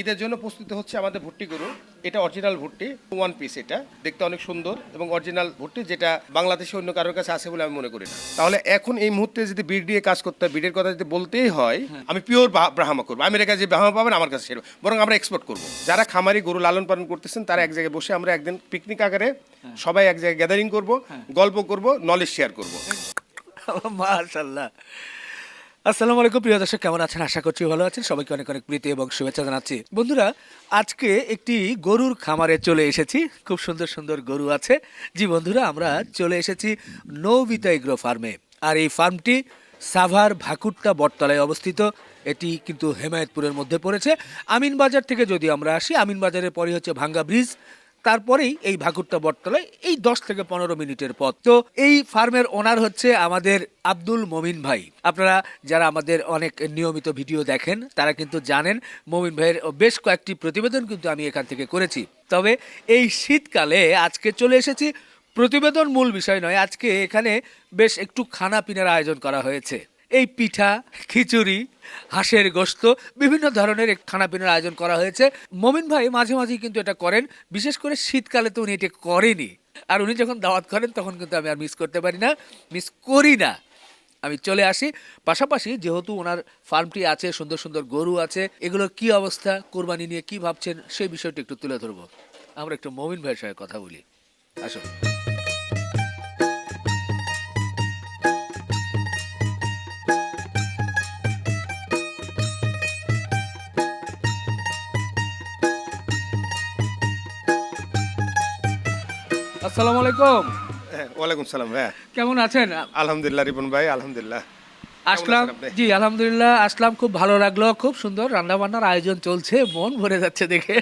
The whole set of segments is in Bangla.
ঈদের জন্য প্রস্তুত হচ্ছে আমাদের ভুট্টি গরু। এটা অরিজিনাল ভুট্টি ওয়ান পিস এটা। দেখতে অনেক সুন্দর এবং অরিজিনাল ভুট্টি যেটা বাংলাদেশে অন্য কারোর কাছে আছে বলে আমি মনে করি না। তাহলে এখন এই মুহূর্তে যদি বিড দিয়ে কাজ করতে হয় বিডের কথা যদি বলতেই হয় আমি পিওর ব্রাহ্মা করব। আমেরিকা যে ব্রাহ্মা পাবেন আমার কাছে সেরকম। বরং আমরা এক্সপোর্ট করব। যারা খামারি গরু লালন পালন করতেছেন তারা এক জায়গায় বসে আমরা একদিন পিকনিক আকারে সবাই এক জায়গায় গ্যাদারিং করব গল্প করব নলেজ শেয়ার করব। মাশাল্লাহ আসসালামু আলাইকুম, প্রিয় দর্শক, কেমন আছেন? আশা করছি ভালো আছেন। সবাইকে অনেক অনেক প্রীতি এবং শুভেচ্ছা জানাচ্ছি। বন্ধুরা, আজকে একটি গরুর খামারে চলে এসেছি। খুব সুন্দর সুন্দর গরু আছে। জি বন্ধুরা, আমরা চলে এসেছি নৌবিতা এগ্রো ফার্মে। আর এই ফার্মটি সাভার ভাকুট্টা বটতলায় অবস্থিত। এটি কিন্তু হেমায়তপুরের মধ্যে পড়েছে। আমিনবাজার থেকে যদি আমরা আসি, আমিনবাজারের পরে হচ্ছে ভাঙ্গা ব্রিজ। তারপরেই এই ভাকুরটা বটতলায় এই দশ থেকে পনেরো মিনিটের পথ। তো এই ফার্মের ওনার হচ্ছে আমাদের আব্দুল মমিন ভাই। আপনারা যারা আমাদের অনেক নিয়মিত ভিডিও দেখেন, তারা কিন্তু জানেন মমিন ভাইয়ের বেশ কয়েকটি প্রতিবেদন কিন্তু আমি এখান থেকে করেছি। তবে এই শীতকালে আজকে চলে এসেছি প্রতিবেদন মূল বিষয় নয়, আজকে এখানে বেশ একটু খানা পিনার আয়োজন করা হয়েছে। এই পিঠা, খিচুড়ি, হাঁসের গোস্ত, বিভিন্ন ধরনের খানাপিনার আয়োজন করা হয়েছে। মমিন ভাই মাঝে মাঝে কিন্তু এটা করেন। বিশেষ করে শীতকালে তো উনি এটা করেনি আর উনি যখন দাওয়াত করেন, তখন কিন্তু আমি আর মিস করতে পারি না মিস করি না। আমি চলে আসি। পাশাপাশি যেহেতু ওনার ফার্মটি আছে, সুন্দর সুন্দর গরু আছে এগুলোর কি অবস্থা, কোরবানি নিয়ে কি ভাবছেন, সেই বিষয়টি একটু তুলে ধরবো। আমরা একটু মমিন ভাইয়ের সঙ্গে কথা বলি। আসুন। আসসালামু আলাইকুম। হ্যাঁ ওয়ালাইকুম সালাম হ্যাঁ কেমন আছেন? আলহামদুলিল্লাহ রিপন ভাই আলহামদুলিল্লাহ। আসলাম। জি আলহামদুলিল্লাহ আসলাম। খুব ভালো লাগল খুব সুন্দর। রান্না বান্নার আয়োজন চলছে মন ভরে যাচ্ছে দেখে।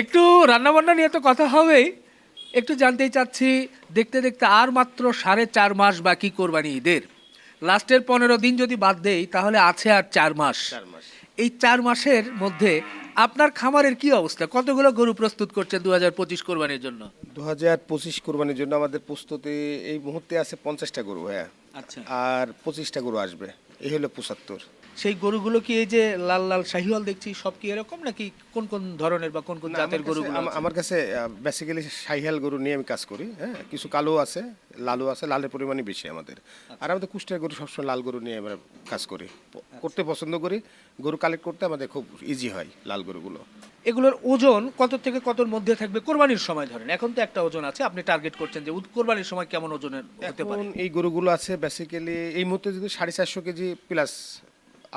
একটু রান্না বান্না নিয়ে তো কথা হবেই। একটু জানতেই চাচ্ছি দেখতে দেখতে আর মাত্র সাড়ে চার মাস বাকি কোরবানি ঈদের। লাস্টের পনেরো দিন যদি বাদ দেই তাহলে আছে আর চার মাস। চার মাস। এই চার মাসের মধ্যে আপনার খামারের কি অবস্থা? কতগুলো গরু প্রস্তুত করছেন দু হাজার পঁচিশ কোরবানির জন্য? দু হাজার পঁচিশ কোরবানির জন্য আমাদের প্রস্তুতি এই মুহূর্তে আছে পঞ্চাশটা গরু হ্যাঁ আচ্ছা। আর পঁচিশটা গরু আসবে। এই হলো পঁচাত্তর। সেই গরুগুলো কি এই যে লাল লাল শাহিওয়াল দেখছি সব কি এরকম নাকি কোন কোন ধরনের বা কোন কোন জাতের গরুগুলো আমার কাছে বেসিক্যালি সাইহাল গরু নিয়ে আমি কাজ করি হ্যাঁ? কিছু কালো আছে লালও আছে লালের পরিমাণই বেশি আমাদের। আর আমাদের কুষ্টিয়ার গরু সবসময় লাল গরু নিয়ে আমরা কাজ করি। করতে পছন্দ করি গরু কালেক্ট করতে আমাদের খুব ইজি হয় লাল গরুগুলো। এগুলোর ওজন কত থেকে কতর মধ্যে থাকবে? কোরবানির সময় ধরেন এখন তো একটা ওজন আছে আপনি টার্গেট করছেন যে কোরবানির সময় কেমন ওজনের হতে পারে? এই গরুগুলো আছে বেসিক্যালি এই মুহূর্তে যদি সাড়ে চারশো কেজি প্লাস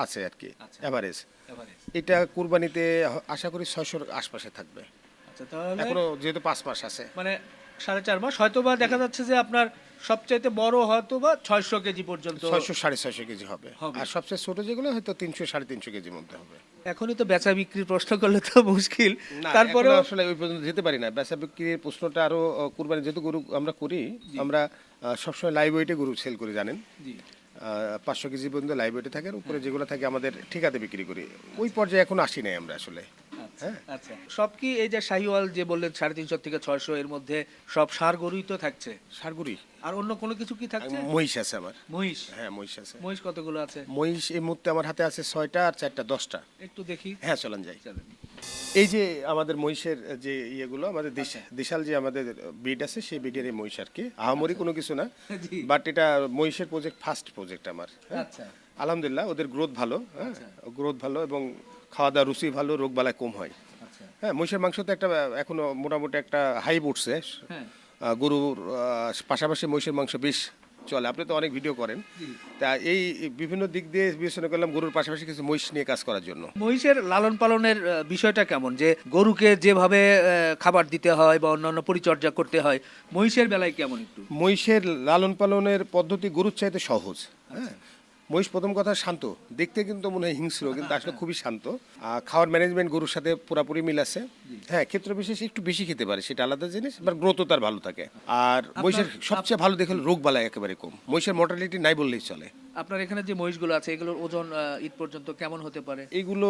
আছে আর কি। অ্যাভারেজ এটা কুরবানিতে আশা করি ছয়শোর আশপাশে থাকবে। আচ্ছা এখনও যেহেতু পাঁচ মাস আছে। মানে সাড়ে চার মাস হয়তো বা দেখা যাচ্ছে যে আপনার সবচাইতে বড় হয়তো বা ছয়শো কেজি পর্যন্ত ছয়শো সাড়ে ছয়শো কেজি হবে। আর সবচেয়ে ছোট যেগুলো হয়তো তিনশো সাড়ে তিনশো কেজির মধ্যে হবে। এখনই তো বেচা বিক্রির প্রশ্ন করলে তো মুশকিল। তারপরে আসলে ওই পর্যন্ত যেতে পারি না। বেচা বিক্রির প্রশ্নটা আরও কুরবানি যেহেতু গরু আমরা করি আমরা সবসময় লাইভ ওয়েটে গরু সেল করে জানেন? পাঁচশো কেজি পর্যন্ত লাইভ ওয়েটে থাকে আর উপরে যেগুলো থাকে আমাদের ঠিকাতে বিক্রি করি। ওই পর্যায়ে এখন আসি নাই আমরা আসলে। হ্যাঁ? আচ্ছা। সব কি এই যে শাহিওয়াল যে বললেন সাড়ে তিনশো থেকে ছয়শো এর মধ্যে সব সার গরুই তো থাকছে? সারগুড়ি আর অন্য কোনো কিছু কি থাকছে? মহিষ আছে আমার। মহিষ? হ্যাঁ মহিষ আছে। মহিষ কতগুলো আছে? মহিষ এই মুহূর্তে আমার হাতে আছে ছয়টা আর চারটা দশটা। একটু দেখি। হ্যাঁ চলেন যাই। চলেন। এই যে আমাদের মহিষের যে ইয়েগুলো আমাদের দেশ আচ্ছা। দেশাল যে আমাদের ব্রিড আছে সেই ব্রিডের এই মহিষ আর কি। আহামরি কোনো কিছু না বাট এটা মহিষের প্রজেক্ট ফার্স্ট প্রজেক্ট আমার হ্যাঁ। আচ্ছা। আলহামদুলিল্লাহ ওদের গ্রোথ ভালো হ্যাঁ? গ্রোথ ভালো এবং খাওয়া দাওয়া রুচি ভালো রোগ বালায় কম হয়। আচ্ছা। হ্যাঁ মহিষের মাংস তো একটা এখনও মোটামুটি একটা হাইপ উঠছে হ্যাঁ। গরুর পাশাপাশি মহিষের মাংস বেশ চলে। আপনি তো অনেক ভিডিও করেন। তা এই বিভিন্ন দিক দিয়ে বিবেচনা করলাম গরুর পাশাপাশি কিছু মহিষ নিয়ে কাজ করার জন্য। মহিষের লালন পালনের বিষয়টা কেমন? যে গরুকে যেভাবে খাবার দিতে হয় বা অন্যান্য পরিচর্যা করতে হয় মহিষের বেলায় কেমন একটু? মহিষের লালন পালনের পদ্ধতি গরুর চাইতে সহজ। হ্যাঁ? মহিষ প্রথম কথা শান্ত। দেখতে কিন্তু মনে হয় হিংস্র কিন্তু আসলে খুবই শান্ত। আর খাওয়ার ম্যানেজমেন্ট গরুর সাথে পুরাপুরি মিল আছে। হ্যাঁ ক্ষেত্র বিশেষ একটু বেশি খেতে পারে সেটা আলাদা জিনিস এবার গ্রোথও তার ভালো থাকে। আর মহিষের সবচেয়ে ভালো দেখে রোগ বালায় একেবারে কম। মহিষের মর্টালিটি নাই বললেই চলে। আপনার এখানে যে মহিষগুলো আছে এগুলোর ওজন ঈদ পর্যন্ত কেমন হতে পারে? এগুলো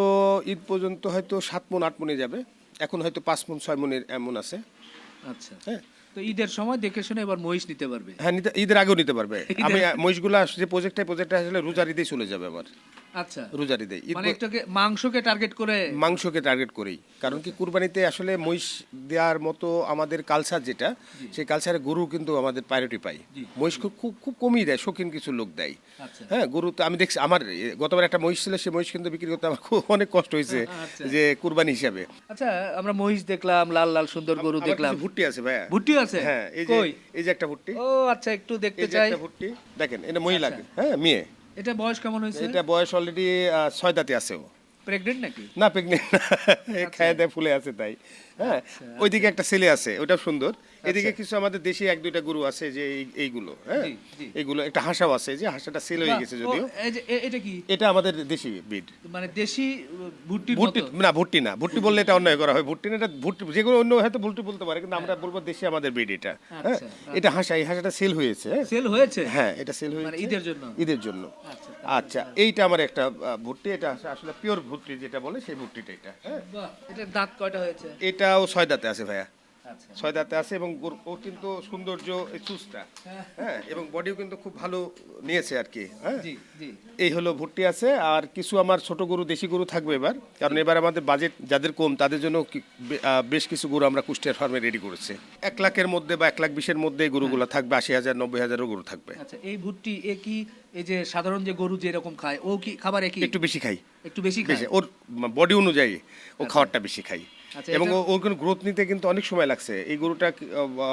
ঈদ পর্যন্ত হয়তো সাত মন আট মনে যাবে। এখন হয়তো পাঁচ মন ছয় মনের এমন আছে। আচ্ছা। হ্যাঁ তো ঈদের সময় দেখে শুনে এবার মহিষ নিতে পারবে। হ্যাঁ নিতে ঈদের আগেও নিতে পারবে। আমি মহিষগুলো যে প্রজেক্টটা প্রজেক্টটা আসলে রোজার ঈদেই চলে যাবে আবার। আচ্ছা। রোজার ঈদে। মানে একটাকে মাংসকে টার্গেট করে মাংসকে টার্গেট করেই কারণ কি কুরবানিতে আসলে মহিষ দেওয়ার মতো আমাদের কালচার যেটা সেই কালচারে গরু কিন্তু আমাদের প্রায়োরিটি পাই। মহিষ খুব খুব খুব কমই দেয় শৌখিন কিছু লোক দেয়। আচ্ছা। হ্যাঁ গরু তো আমি দেখছি আমার গতবার একটা মহিষ ছিল সেই মহিষ কিন্তু বিক্রি করতে আমার খুব অনেক কষ্ট হয়েছে আচ্ছা। যে কুরবানি হিসাবে। আচ্ছা আমরা মহিষ দেখলাম লাল লাল সুন্দর গরু দেখলাম। ভুট্টি আছে ভাইয়া। ভুট্টি আছে? হ্যাঁ এই যে কই? এই যে একটা ভুট্টি। ও আচ্ছা একটু দেখতে এই যে চাই। একটা ভুট্টি। দেখেন এটা মহিলা আচ্ছা। হ্যাঁ মেয়ে। এটা বয়স কেমন হয়েছে? এটা বয়স অলরেডি ছয় দাঁতে আছে ও। প্রেগনেন্ট নাকি? না প্রেগনেন্ট খায় দেয় ফুলে আছে তাই। হ্যাঁ ওইদিকে একটা ছেলে আছে ওটা সুন্দর। এদিকে কিছু আমাদের দেশি এক দুইটা গরু আছে যে এইগুলো হ্যাঁ? জি। একটা হাঁসাও আছে যে হাঁসাটা সেল হয়ে গেছে যদিও। এটা কি? এটা আমাদের দেশি বিড মানে দেশি আহ, ভুট্টির ভুট্টি না ভুট্টি না। ভুট্টি বললে এটা অন্যায় করা হয়। ভুট্টি না এটা ভুট্টি যেগুলো অন্য হয়তো ভুট্টি বলতে পারে কিন্তু আমরা বলব দেশি আমাদের বিড এটা। হ্যাঁ? আচ্ছা, এটা হাঁসা এই হাঁসাটা সেল হয়েছে হ্যাঁ? সেল হয়েছে? হ্যাঁ এটা সেল মানে হয়েছে। ঈদের জন্য? ঈদের জন্য। আচ্ছা, আচ্ছা এইটা আমার একটা ভুট্টি এটা আসলে- পিওর ভুট্টি যেটা বলে সেই ভুট্টিটা এটা হ্যাঁ? এটা দাঁত কয়টা হয়েছে? এটাও ছয় দাঁতে আছে ভাইয়া। ছয় দাঁতে আছে এবং ওর- ওর কিন্তু সৌন্দর্য এই চুজটা হ্যাঁ এবং বডিও কিন্তু খুব ভালো নিয়েছে আর কি হ্যাঁ। এই হলো ভুট্টি আছে আর কিছু আমার ছোট গরু দেশি গরু থাকবে এবার। কারণ এবার আমাদের বাজেট যাদের কম তাদের জন্য বেশ কিছু গরু আমরা কুষ্টিয়ার ফার্মে রেডি করেছি। এক লাখের মধ্যে বা এক লাখ বিশের মধ্যে এই গরুগুলো থাকবে আশি হাজার নব্বই হাজারও গরু থাকবে। আচ্ছা এই ভুট্টি এ কি এই যে সাধারণ যে গরু যে যেরকম খায় ও কি খাবার একই? একটু বেশি খাই। একটু বেশি খাই ওর বডি অনুযায়ী ও খাবারটা বেশি আচ্ছা, এবং ওর ওর গ্রোথ নিতে কিন্তু অনেক সময় লাগছে। এই গরুটা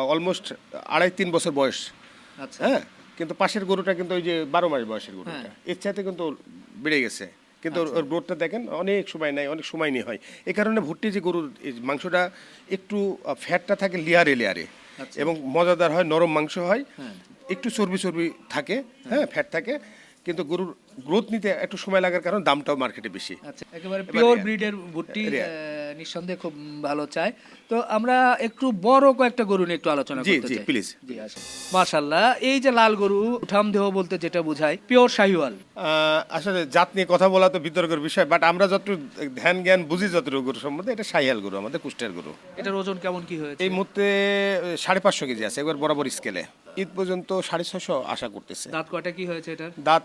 অলমোস্ট আড়াই তিন বছর বয়স। আচ্ছা। হ্যাঁ? কিন্তু পাশের গরুটা কিন্তু ওই যে বারো মাস বয়সের গরুটা। হ্যাঁ। এর চাইতে কিন্তু বেড়ে গেছে। কিন্তু ওর- গ্রোথটা দেখেন অনেক সময় নেয় অনেক সময় নিয়ে হয়। এই কারণে ভুট্টি যে গরুর মাংসটা একটু ফ্যাটটা থাকে লেয়ারে লেয়ারে। আচ্ছা। এবং মজাদার হয় নরম মাংস হয়। হ্যাঁ। একটু চর্বি চর্বি থাকে। হ্যাঁ। ফ্যাট থাকে। কিন্তু গরুর গ্রোথ নিতে একটু সময় লাগার কারণ দামটাও মার্কেটে বেশি। আচ্ছা একেবারে পিওর ব্রিডের ভুট্টি নিঃসন্দেহে খুব ভালো চাই। তো আমরা একটু বড় কয়েকটা গরু নিয়ে একটু আলোচনা করতে চাই। please. জি আসুন। মাশাআল্লাহ এই যে লাল গরু উঠাম দেহ বলতে যেটা বোঝায় পিওর শাহিওয়াল। আসলে জাত নিয়ে কথা বলা তো বিতর্কের বিষয় বাট আমরা যতটুকু ধ্যান জ্ঞান বুঝি যতটুকু গরু সম্বন্ধে এটা সাইয়াল গরু আমাদের কুষ্টের গরু। এটার ওজন কেমন কি হয়েছে? এই মুহূর্তে সাড়ে পাঁচশো কেজি আছে একবার বরাবর স্কেলে ঈদ পর্যন্ত সাড়ে ছশো আশা করতেছে। দাঁত কয়টা কি হয়েছে এটার? দাঁত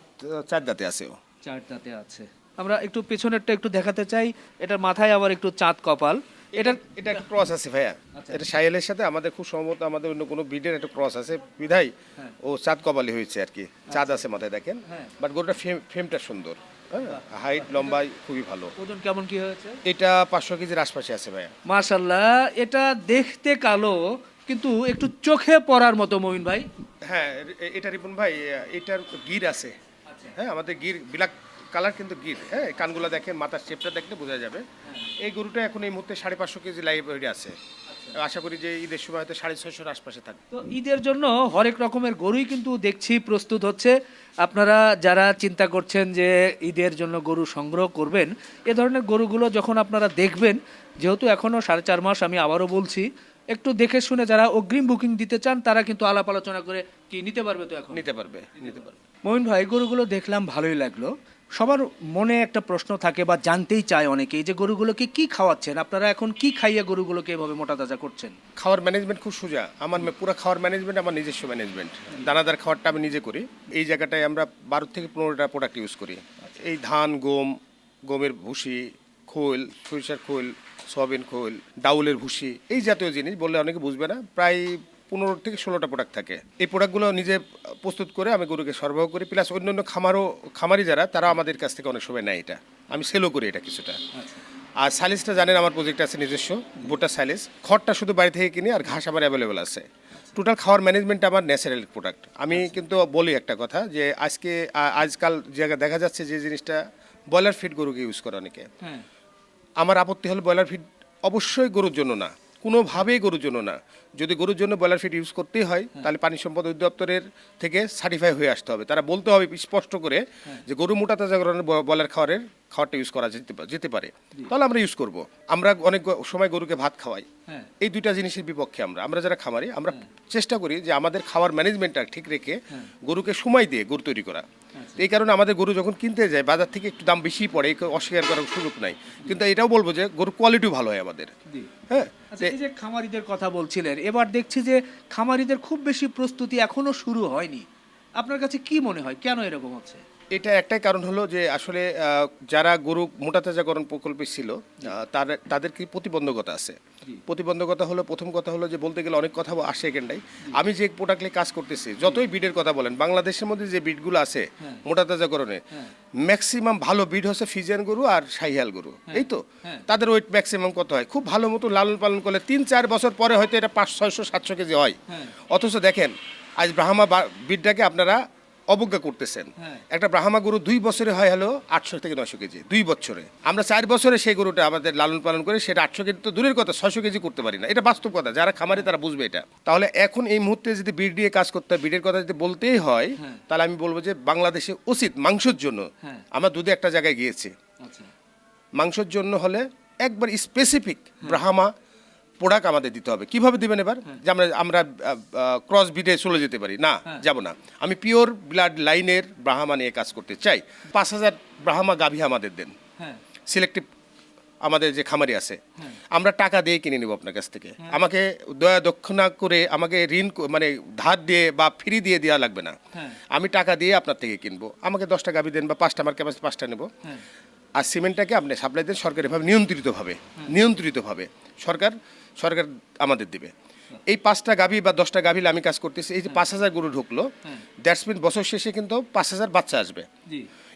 চার দাঁতে আছে ও। চার দাঁতে আছে। আমরা একটু পেছনেরটা একটু দেখাতে চাই এটার মাথায় আবার একটু চাঁদ কপাল। এটার এটা একটা ক্রস আছে ভাইয়া। এটা সাইয়ালের সাথে আমাদের খুব সম্ভবত আমাদের অন্য কোনো ব্রিডের একটা ক্রস আছে বিধাই ও চাঁদ কপালি হয়েছে আর কি। চাঁদ আছে মাথায় দেখেন। হ্যাঁ। বাট গরুটা ফেম ফেমটা সুন্দর হ্যাঁ। হাইট লম্বাই খুবই ভালো। ওজন কেমন কি হয়েছে? এটা পাঁচশো কেজির আশপাশে আছে ভাইয়া। মাশাল্লাহ এটা দেখতে কালো কিন্তু একটু চোখে পড়ার মতো মমিন ভাই। হ্যাঁ এটা রিপন ভাই এটার গির আছে। হ্যাঁ আমাদের গির ব্ল্যাক কালার কিন্তু গির। হ্যাঁ কানগুলো দেখেন মাথার শেপটা দেখলে বোঝা যাবে। এই গরুটা এখন এই মুহূর্তে সাড়ে পাঁচশো কেজি লাইভ আছে। আশা করি যে ঈদের সময় হয়তো সাড়ে ছয়শোর আশপাশে থাকবে। তো ঈদের জন্য হরেক রকমের গরুই কিন্তু দেখছি প্রস্তুত হচ্ছে। আপনারা যারা চিন্তা করছেন যে ঈদের জন্য গরু সংগ্রহ করবেন এ ধরনের গরুগুলো যখন আপনারা দেখবেন যেহেতু এখনও সাড়ে চার মাস আমি আবারও বলছি একটু দেখে শুনে যারা অগ্রিম বুকিং দিতে চান তারা কিন্তু আলাপ আলোচনা করে কি নিতে পারবে তো এখন? নিতে পারবে নিতে পারবে। মমিন ভাই গরুগুলো দেখলাম ভালোই লাগল। সবার মনে একটা প্রশ্ন থাকে বা জানতেই চায় অনেকেই যে গরুগুলোকে কি খাওয়াচ্ছেন? আপনারা এখন কি খাইয়ে গরুগুলোকে এভাবে মোটা তাজা করছেন? খাওয়ার ম্যানেজমেন্ট খুব সোজা। আমার পুরো খাওয়ার ম্যানেজমেন্ট আমার নিজস্ব ম্যানেজমেন্ট দানাদার খাওয়ারটা আমি নিজে করি। এই জায়গাটায় আমরা বারো থেকে পনেরোটা প্রোডাক্ট ইউজ করি। এই ধান গম গমের ভুসি খোল সরিষার খোল সয়াবিন খোল ডাউলের ভুসি এই জাতীয় জিনিস বললে অনেকে বুঝবে না প্রায় পনেরো থেকে ষোলোটা প্রোডাক্ট থাকে। এই প্রোডাক্টগুলো নিজে প্রস্তুত করে আমি গরুকে সরবরাহ করি প্লাস অন্যান্য খামারও খামারি যারা তারা আমাদের কাছ থেকে অনেক সময় নেয় এটা। আমি সেলও করি এটা কিছুটা। আর সাইলেসটা জানেন আমার প্রজেক্ট আছে নিজস্ব ভুট্টা সাইলেস খড়টা শুধু বাড়ি থেকে কিনি আর ঘাস আমার অ্যাভেলেবেল আছে। টোটাল খাওয়ার ম্যানেজমেন্ট আমার ন্যাচারাল প্রোডাক্ট আমি কিন্তু বলি একটা কথা যে আজকে আজকাল জায়গা দেখা যাচ্ছে যে জিনিসটা ব্রয়লার ফিড গরুকে ইউজ করে অনেকে। হ্যাঁ। আমার আপত্তি হলো ব্রয়লার ফিড অবশ্যই গরুর জন্য না। কোনোভাবেই গরুর জন্য না। যদি গরুর জন্য ব্রয়লার ফিড ইউজ করতেই হয় তাহলে পানি সম্পদ অধিদপ্তরের থেকে সার্টিফাই হয়ে আসতে হবে। তারা বলতে হবে স্পষ্ট করে যে গরু মোটা তাজা ব্রয়লার খাবারের খাবারটা ইউজ করা যেতে যেতে পারে। তাহলে আমরা ইউজ করব। আমরা অনেক সময় গরুকে ভাত খাওয়াই। হ্যাঁ। এই দুইটা জিনিসের বিপক্ষে আমরা। আমরা যারা খামারি আমরা চেষ্টা করি যে আমাদের খাওয়ার ম্যানেজমেন্টটা ঠিক রেখে গরুকে সময় দিয়ে গরু তৈরি করা। এই কারণে আমাদের গরু যখন কিনতে যায় বাজার থেকে একটু দাম বেশি পড়ে অস্বীকার করার সুযোগ নাই। কিন্তু এটাও বলব যে গরুর কোয়ালিটিও ভালো হয় আমাদের। হ্যাঁ? আচ্ছা এই যে খামারিদের কথা বলছিলেন এবার দেখছি যে খামারিদের খুব বেশি প্রস্তুতি এখনও শুরু হয়নি। আপনার কাছে কি মনে হয়? কেন এরকম হচ্ছে? এটা একটাই কারণ হলো যে আসলে যারা গরু মোটাতাজাকরণ প্রকল্পে ছিল তার তাদের কি প্রতিবন্ধকতা আছে? প্রতিবন্ধকতা হলো প্রথম কথা হলো যে বলতে গেলে অনেক কথা আসে এখানটাই আমি যে প্রোডাক্টে কাজ করতেছি যতই বিডের কথা বলেন বাংলাদেশের মধ্যে যে বিডগুলো আছে মোটাতাজাকরণে ম্যাক্সিমাম ভালো বিড হচ্ছে ফিজিয়ান গরু আর শাহিয়াল গরু এই তো? হ্যাঁ। তাদের ওয়েট ম্যাক্সিমাম কত হয়? খুব ভালো মতো লালন পালন করলে তিন চার বছর পরে হয়তো এটা পাঁচ ছয়শো সাতশো কেজি হয়। হ্যাঁ। অথচ দেখেন আজ ব্রাহ্মা বিডটাকে আপনারা অবজ্ঞা করতেছেন। হ্যাঁ। একটা ব্রাহ্মা গরু দুই বছরে হয় হলো আটশো থেকে নশো কেজি দুই বছরে। আমরা চার বছরে সেই গরুটা আমাদের লালন পালন করে সেটা আটশো কেজি তো দূরের কথা ছশো কেজি করতে পারি না। এটা বাস্তব কথা যারা খামারে তারা বুঝবে এটা। তাহলে এখন এই মুহূর্তে যদি বিড দিয়ে কাজ করতে হয় বিডের কথা যদি বলতেই হয় হ্যাঁ। তাহলে আমি বলব যে বাংলাদেশে উচিত মাংসের জন্য। হ্যাঁ। আমরা দুধে একটা জায়গায় গিয়েছি। আচ্ছা। মাংসের জন্য হলে একবার স্পেসিফিক ব্রাহ্মা প্রোডাক্ট আমাদের দিতে হবে। কীভাবে দিবেন এবার? যে আমরা আমরা ক্রস বিডে চলে যেতে পারি। না যাব না। আমি পিওর ব্লাড লাইনের ব্রাহ্মা নিয়ে কাজ করতে চাই। পাঁচ হাজার ব্রাহ্মা গাভী আমাদের দেন। হ্যাঁ। সিলেক্টিভ আমাদের যে খামারি আছে আমরা টাকা দিয়ে কিনে নেব আপনার কাছ থেকে। আমাকে দয়া দক্ষিণা করে আমাকে ঋণ মানে ধার দিয়ে বা ফ্রি দিয়ে দেওয়া লাগবে না। হ্যাঁ। আমি টাকা দিয়ে আপনার থেকে কিনবো। আমাকে দশটা গাভী দেন বা পাঁচটা আমার ক্যাপাসিটি পাঁচটা নেব। হ্যাঁ। আর সিমেন্টটাকে আপনি সাপ্লাই দেন সরকারিভাবে নিয়ন্ত্রিতভাবে। নিয়ন্ত্রিতভাবে। সরকার সরকার আমাদের দেবে। এই পাঁচটা গাভী বা দশটা গাভীলে আমি কাজ করতেছি। এই যে পাঁচ হাজার গরু ঢুকলো দ্যাটস মিন বছর শেষে কিন্তু পাঁচ হাজার বাচ্চা আসবে।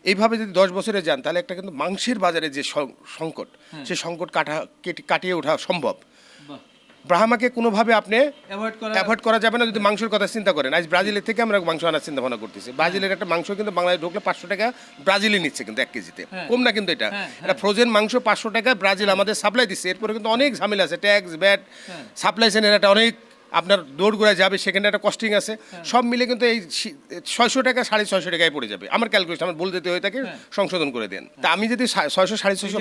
এইভাবে যদি দশ বছরে যান তাহলে একটা কিন্তু মাংসের বাজারে যে সং- সংকট সেই সংকট কাটা কেটে- কাটিয়ে ওঠা সম্ভব। ব্রাহ্মাকে কোনোভাবে আপনি অ্যাভয়েড করা যাবে না যদি মাংসের কথা চিন্তা করেন। আজ ব্রাজিলের থেকে আমরা মাংস আনার চিন্তা ভাবনা করতেছি। ব্রাজিলের একটা মাংস কিন্তু বাংলায় ঢুকলে পাঁচশো টাকা ব্রাজিলই নিচ্ছে কিন্তু এক কেজিতে। হ্যাঁ। কম না কিন্তু এটা। হ্যাঁ, এটা ফ্রোজেন মাংস পাঁচশো টাকা ব্রাজিল আমাদের সাপ্লাই দিচ্ছে। এরপরে কিন্তু অনেক ঝামেলা আছে। ট্যাক্স ব্যাট হ্যাঁ। সাপ্লাই চেনের একটা অনেক আপনার দৌড় গোড়ায় যাবে সেখানে একটা কস্টিং আছে। হ্যাঁ। সব মিলে কিন্তু এই ছয়শো টাকা সাড়ে ছয়শো টাকায় পড়ে যাবে। আমার ক্যালকুলেশন আমার বলতে হয়ে থাকে সংশোধন করে দেন। তা আমি যদি ছয়শো সাড়ে ছয়শো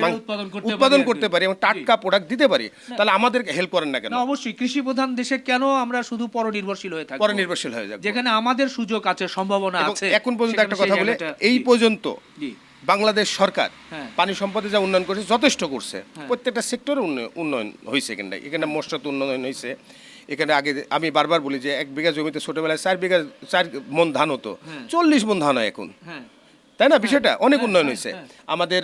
উৎপাদন করতে পারি এবং টাটকা প্রোডাক্ট দিতে পারি তাহলে আমাদের হেল্প করেন না কেন? অবশ্যই। কৃষি প্রধান দেশে কেন আমরা শুধু পরনির্ভরশীল হয়ে থাকি পরে নির্ভরশীল হয়ে যাবে যেখানে আমাদের সুযোগ আছে সম্ভাবনা আছে এখন পর্যন্ত একটা কথা বলে এই পর্যন্ত বাংলাদেশ সরকার হ্যাঁ। পানি সম্পদে যা উন্নয়ন করেছে যথেষ্ট করছে। প্রত্যেকটা সেক্টরে উন্নয়ন হয়েছে এখানটায়। এখানে মশাত উন্নয়ন হয়েছে। এখানে আগে আমি বারবার বলি যে এক বিঘা জমিতে ছোটবেলায় চার বিঘা চার মন ধান হতো। চল্লিশ মন ধান হয় এখন। হ্যাঁ। তাই না? বিষয়টা? অনেক উন্নয়ন হয়েছে। আমাদের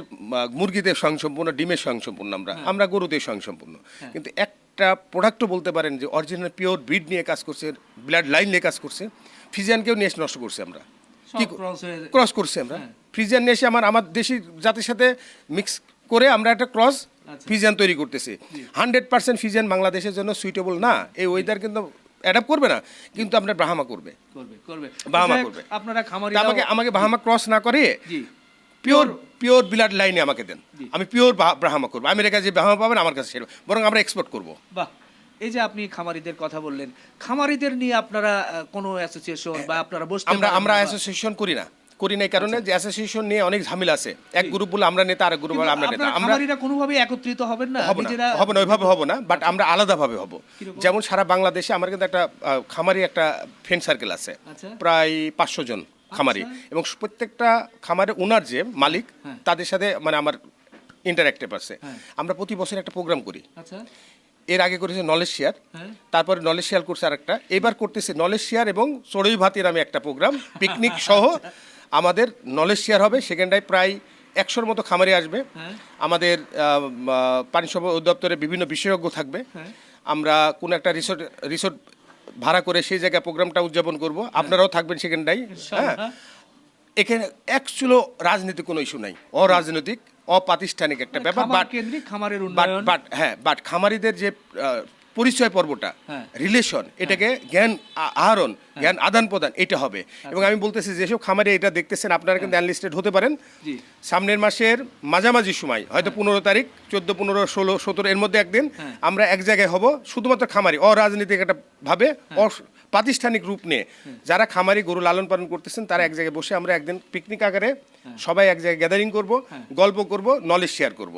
মুরগিদের স্বয়ংসম্পূর্ণ ডিমের স্বয়ংসম্পূর্ণ আমরা। আমরা গরুদের স্বয়ংসম্পূর্ণ কিন্তু একটা প্রোডাক্টও বলতে পারেন যে অরিজিনাল পিওর ব্রিড নিয়ে কাজ করছে ব্লাড লাইন নিয়ে কাজ করছে ফিজিয়ানকেও নিয়ে নষ্ট করছে আমরা। ক্রস করছি আমরা। ফ্রিজিয়ান নিয়ে এসে আমার আমার দেশি জাতির সাথে মিক্স করে আমরা একটা ক্রস। ফিজিয়ান তৈরি করতেছে। হান্ড্রেড পার্সেন্ট ফিজিয়ান বাংলাদেশের জন্য সুইটেবল না। এই ওয়েদার কিন্তু অ্যাডাপ্ট করবে না কিন্তু আপনার ব্রাহ্মা করবে। করবে করবে। বাহামা করবে। আপনারা খামারি আমাকে আমাকে ব্রাহ্মা ক্রস না করে পিওর পিওর ব্লাড লাইনে আমাকে দেন। আমি পিওর ব্রাহ্মা করব। আমেরিকা যে ব্রাহ্মা পাবেন আমার কাছে সেরকম বরং আমরা এক্সপোর্ট করব। বাহ! এই যে আপনি খামারিদের কথা বললেন খামারিদের নিয়ে আপনারা কোনো অ্যাসোসিয়েশন বা আপনারা বসতে আমরা আমরা অ্যাসোসিয়েশন করি না। করি না এই কারণে যে অ্যাসোসিয়েশন নিয়ে অনেক ঝামেলা আছে। এক গ্রুপ বলে আমরা নেতা আরেক গ্রুপ বলে আমরা নেতা। আমরা খামারিরা কোনোভাবে একত্রিত হবেন না হব না হব না ওইভাবে হব না বাট আমরা আলাদাভাবে হব। যেমন সারা বাংলাদেশে আমার কিন্তু একটা খামারি একটা ফ্রেন্ড সার্কেল আছে। আচ্ছা। প্রায় পাঁচশো জন খামারি। এবং প্রত্যেকটা খামারের ওনার যে মালিক হ্যাঁ। তাদের সাথে মানে আমার ইন্টারাক্টিভ আছে। আমরা প্রতি বছর একটা প্রোগ্রাম করি। আচ্ছা। এর আগে করেছে নলেজ শেয়ার হ্যাঁ। তারপরে নলেজ শেয়ার করছে আর একটা এবার করতেছে নলেজ শেয়ার এবং চড়ুই ভাতির আমি একটা প্রোগ্রাম পিকনিক সহ আমাদের নলেজ শেয়ার হবে সেখানটায় প্রায় একশোর মতো খামারে আসবে। হ্যাঁ। আমাদের পানি সম্পদ অধিদপ্তরে বিভিন্ন বিশেষজ্ঞ থাকবে। হ্যাঁ। আমরা কোনো একটা রিসোর্ট রিসোর্ট ভাড়া করে সেই জায়গায় প্রোগ্রামটা উদযাপন করব। আপনারাও থাকবেন সেখানটায় হ্যাঁ। এখানে অ্যাকচুয়ালি রাজনীতি কোনো ইস্যু নাই। অরাজনৈতিক অপ্রাতিষ্ঠানিক একটা ব্যাপার বাট খামারের বাট বাট হ্যাঁ বাট খামারিদের যে পরিচয় পর্বটা হ্যাঁ। রিলেশন এটাকে জ্ঞান আহরণ জ্ঞান আদান প্রদান এটা হবে। এবং আমি বলতেছি যেসব খামারে এটা দেখতেছেন আপনারা কিন্তু অ্যানলিস্টেড হতে পারেন। সামনের মাসের মাঝামাঝি সময় হয়তো পনেরো তারিখ চোদ্দ পনেরো ষোলো সতেরো এর মধ্যে একদিন হ্যাঁ। আমরা এক জায়গায় হব শুধুমাত্র খামারি অরাজনীতিক একটা ভাবে প্রাতিষ্ঠানিক রূপ নিয়ে যারা খামারি গরু লালন পালন করতেছেন তারা এক জায়গায় বসে আমরা একদিন পিকনিক আকারে হ্যাঁ। সবাই এক জায়গায় গ্যাদারিং করব গল্প করব নলেজ শেয়ার করব।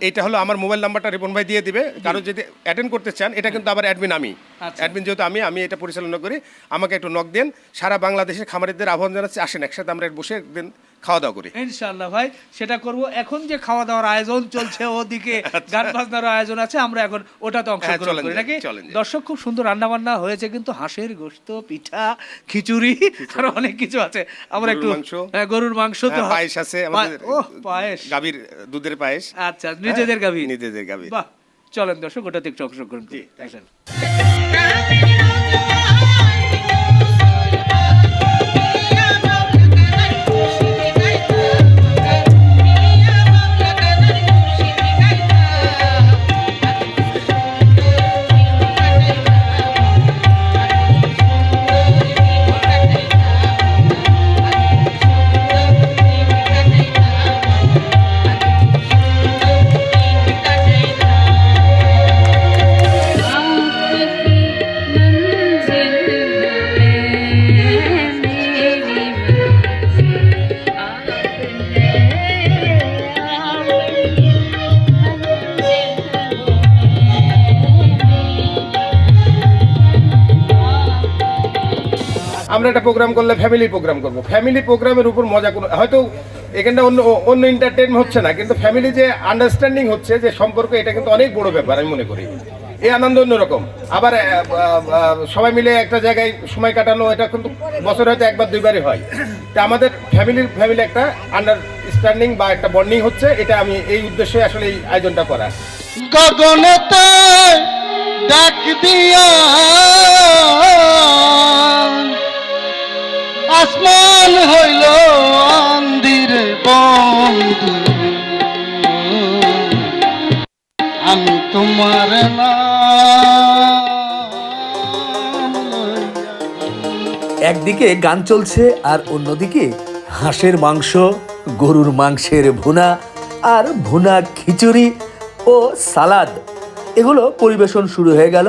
এটা হলো আমার মোবাইল নাম্বারটা রিপন ভাই দিয়ে দিবে। কারও যদি অ্যাটেন্ড করতে চান এটা কিন্তু আবার অ্যাডমিন আমি। আচ্ছা। অ্যাডমিন যেহেতু আমি আমি এটা পরিচালনা করি। আমাকে একটু নক দেন। সারা বাংলাদেশের খামারিদের আহ্বান জানাচ্ছি আসেন একসাথে আমরা বসে একদিন খাওয়া দাওয়া করি। ইনশাআল্লাহ ভাই সেটা করব। এখন যে খাওয়া দাওয়ার আয়োজন চলছে ওদিকে গান বাজনার আয়োজন আছে আমরা এখন ওটাতে হ্যাঁ, অংশগ্রহণ করি নাকি? দর্শক খুব সুন্দর রান্না বান্না হয়েছে কিন্তু হাঁসের গোশত পিঠা খিচুড়ি আর অনেক কিছু আছে। আমরা একটু। হ্যাঁ, গরুর মাংস তো হ্যাঁ, পায়েস আছে আমাদের ও পায়েস। গাভীর দুধের পায়েস। আচ্ছা নিজেদের গাভী নিজেদের গাভী বাহ চলেন দর্শক ওটাতে একটু অংশগ্রহণ করি। আমরা একটা প্রোগ্রাম করলে ফ্যামিলি প্রোগ্রাম করব। ফ্যামিলি প্রোগ্রামের উপর মজা কোনো হয়তো এখানটা অন্য অন্য এন্টারটেন হচ্ছে না, কিন্তু ফ্যামিলি যে আন্ডারস্ট্যান্ডিং হচ্ছে যে সম্পর্ক, এটা কিন্তু অনেক বড় ব্যাপার আমি মনে করি। এই আনন্দ অন্যরকম। আবার সবাই মিলে একটা জায়গায় সময় কাটানো, এটা কিন্তু বছরে হয়তো একবার, দুইবারই হয়। তা আমাদের ফ্যামিলির ফ্যামিলি একটা আন্ডারস্ট্যান্ডিং বা একটা বন্ডিং হচ্ছে, এটা আমি এই উদ্দেশ্যে আসলে এই আয়োজনটা করা। ডাক দিয়া। আসমান হইল আন্দির আমি তোমার একদিকে গান চলছে আর অন্যদিকে হাঁসের মাংস, গরুর মাংসের ভুনা আর ভুনা খিচুড়ি ও সালাদ। এগুলো পরিবেশন শুরু হয়ে গেল।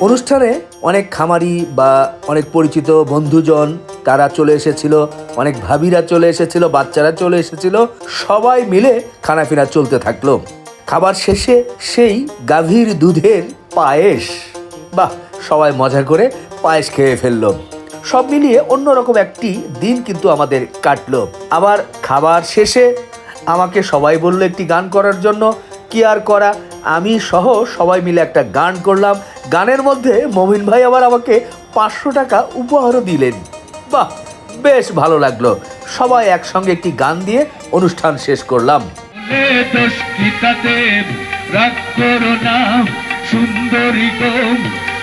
অনুষ্ঠানে অনেক খামারি বা অনেক পরিচিত বন্ধুজন, তারা চলে এসেছিল, অনেক ভাবিরা চলে এসেছিল, বাচ্চারা চলে এসেছিল, সবাই মিলে খানাপিনা চলতে থাকল। খাবার শেষে সেই গাভীর দুধের পায়েস, বাহ, সবাই মজা করে পায়েস খেয়ে ফেলল। সব মিলিয়ে অন্যরকম একটি দিন কিন্তু আমাদের কাটলো। আবার খাবার শেষে আমাকে সবাই বলল একটি গান করার জন্য, কি আর করা? আমি সহ সবাই মিলে একটা গান করলাম। গানের মধ্যে মমিন ভাই আবার আমাকে পাঁচশো টাকা উপহারও দিলেন। বাহ, বেশ ভালো লাগল। সবাই একসঙ্গে একটি গান দিয়ে অনুষ্ঠান শেষ করলাম।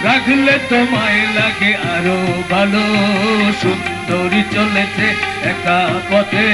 রাখলে তোমায় লাগে আরও ভালো। সুন্দরী চলেছে একা পথে।